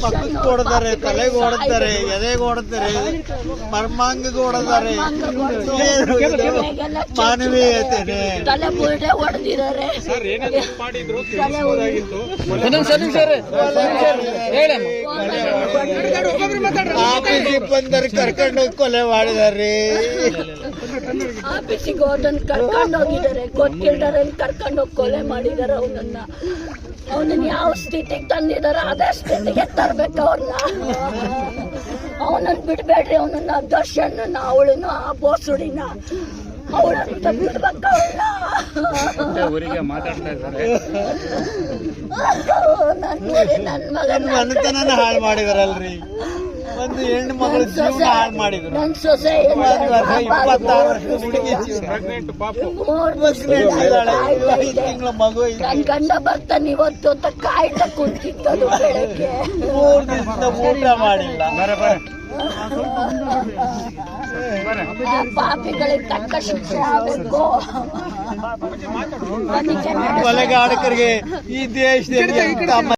ಪಕ್ಕಕ್ಕೆ ಹೊಡೆದಾರೆ ತಲೆಗೆ ಹೊಡೆದಾರೆ ಎದೆಗೆ ಹೊಡೆದಾರೆ ಮರ್ಮಾಂಗಿಗೆ ಹೊಡೆದಾರೆ ಮಾನವೀಯತೆ ತಲೆ ಬುರುಡೆ ಹೊಡೆದಿದ್ದಾರೆ ತಲೆ ಆಫೀಸಿಗೆ ಬಂದರೆ ಕರ್ಕೊಂಡು ಕೊಲೆ ಮಾಡಿದಾರೆ ಆಫೀಸಿಗೆ ಹೋದನ್ ಕರ್ಕೊಂಡು ಹೋಗಿದ್ದಾರೆ. ಗೊತ್ತಿಲ್ದಾರೆ ಕರ್ಕೊಂಡು ಹೋಗಿ ಕೊಲೆ ಮಾಡಿದಾರೆ ಅವನನ್ನ. ಅವನನ್ನ ಯಾವ ಸ್ಥಿತಿಗೆ ತಂದಿದಾರ ಅದೇ ಸ್ಥಿತಿಗೆ ತರ್ಬೇಕು ಅವ್ರನ್ನ. ಅವನನ್ನ ಬಿಡ್ಬೇಡ್ರಿ, ಅವನನ್ನ ದರ್ಶನ ಅವಳನ್ನ ಆ ಬೋಸುಡಿನ. ಅವಳನ್ನ ಬಿಡ್ಬೇಕು ಅವಳನ್ನ ಊರಿಗೆ ಮಾತಾಡ್ತಾ ಇದ್ದಾರೆ. ಹಾಳು ಮಾಡಿದಾರಲ್ರಿ. ಒಂದು ಹೆಣ್ಣು ಮಗಳ ಜೀವನ ಹಾಳು ಮಾಡಿದ್ರು. ಇಪ್ಪತ್ತಾರು ವರ್ಷದ ಹುಡುಗಿ ಐದು ತಿಂಗಳ ಮಗು. ನನ್ ಗಂಡ ಬರ್ತಾನೆ ಇವತ್ತು ಅಂತ ಕಾಯ್ತಾ ಕುಂತಿತ್ತು ಮೂರು ದಿವಸದ ಊಟ ಮಾಡಿಲ್ಲ. ಬರ ಬರ. ಆ ಪಾಪಿಗಳಿಗೆ ತಕ್ಕ ಶಿಕ್ಷೆ ಆಗಬೇಕು. ಕೊಲೆಗಾರಕರಿಗೆ ಈ ದೇಶದಲ್ಲಿ